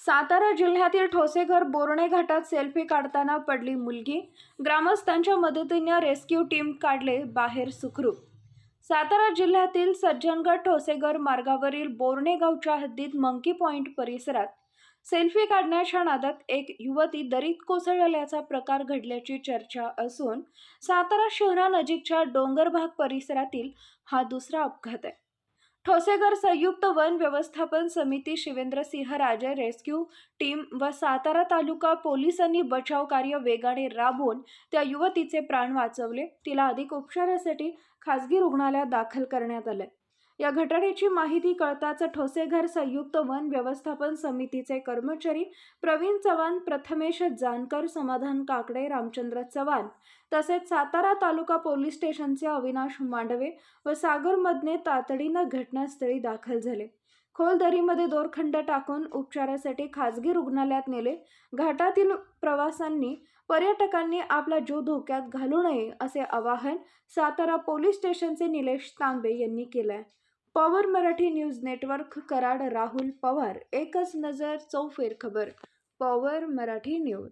सातारा जिल्ह्यातील ठोसेघर बोरणे घाटात सेल्फी काढताना पडली मुलगी. ग्रामस्थांच्या मदतीने रेस्क्यू टीम काढले बाहेर सुखरूप. सातारा जिल्ह्यातील सज्जनगड ठोसेघर मार्गावरील बोरणे गावच्या हद्दीत मंकी पॉइंट परिसरात सेल्फी काढण्याच्या नादात एक युवती दरीत कोसळल्याचा प्रकार घडल्याची चर्चा असून सातारा शहरानजीकच्या डोंगरभाग परिसरातील हा दुसरा अपघात आहे. ठोसेघर संयुक्त वन व्यवस्थापन समिती शिवेंद्रसिंह राजे रेस्क्यू टीम व सातारा तालुका पोलिसांनी बचाव कार्य वेगाने राबवून त्या युवतीचे प्राण वाचवले. तिला अधिक उपचारासाठी खासगी रुग्णालयात दाखल करण्यात आले. या घटनेची माहिती कळताच ठोसेघर संयुक्त वन व्यवस्थापन समितीचे कर्मचारी प्रवीण चव्हाण प्रथमेश जानकर समाधान काकडे रामचंद्र चव्हाण तसेच सातारा तालुका पोलीस स्टेशनचे अविनाश मांडवे व सागर मदने तातडीनं घटनास्थळी दाखल झाले. खोल दरीमध्ये दोरखंड टाकून उपचारासाठी खाजगी रुग्णालयात नेले. घाटातील प्रवाशांनी पर्यटकांनी आपला जीव धोक्यात घालू नये असे आवाहन सातारा पोलीस स्टेशनचे निलेश तांबे यांनी केलंय. Power Marathi news network Karad Rahul Pawar एकच नजर चौफेर खबर पॉवर मराठी न्यूज.